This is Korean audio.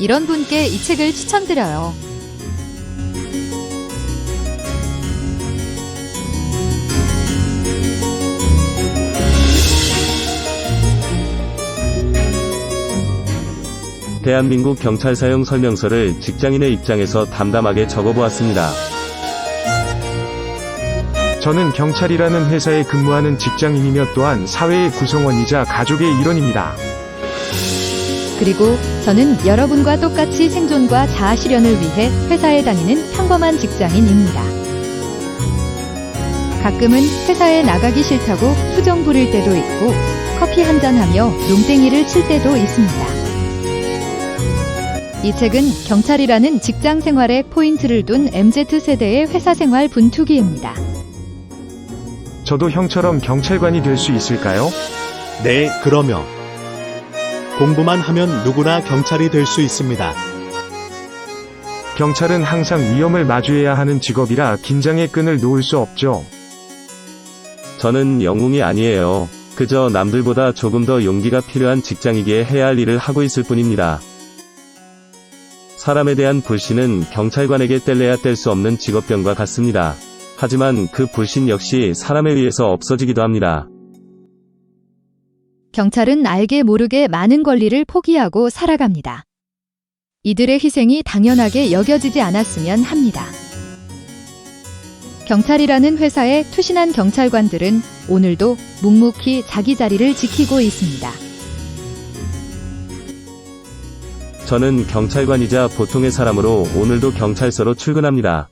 이런 분께 이 책을 추천드려요. 대한민국 경찰 사용 설명서를 직장인의 입장에서 담담하게 적어보았습니다. 저는 경찰이라는 회사에 근무하는 직장인이며 또한 사회의 구성원이자 가족의 일원입니다. 그리고 저는 여러분과 똑같이 생존과 자아 실현을 위해 회사에 다니는 평범한 직장인입니다. 가끔은 회사에 나가기 싫다고 투정 부릴 때도 있고 커피 한잔 하며 농땡이를 칠 때도 있습니다. 이 책은 경찰이라는 직장 생활에 포인트를 둔 MZ세대의 회사 생활 분투기입니다. 저도 형처럼 경찰관이 될 수 있을까요? 네, 그러면 공부만 하면 누구나 경찰이 될 수 있습니다. 경찰은 항상 위험을 마주해야 하는 직업이라 긴장의 끈을 놓을 수 없죠. 저는 영웅이 아니에요. 그저 남들보다 조금 더 용기가 필요한 직장이기에 해야 할 일을 하고 있을 뿐입니다. 사람에 대한 불신은 경찰관에게 뗄래야 뗄 수 없는 직업병과 같습니다. 하지만 그 불신 역시 사람에 의해서 없어지기도 합니다. 경찰은 알게 모르게 많은 권리를 포기하고 살아갑니다. 이들의 희생이 당연하게 여겨지지 않았으면 합니다. 경찰이라는 회사에 투신한 경찰관들은 오늘도 묵묵히 자기 자리를 지키고 있습니다. 저는 경찰관이자 보통의 사람으로 오늘도 경찰서로 출근합니다.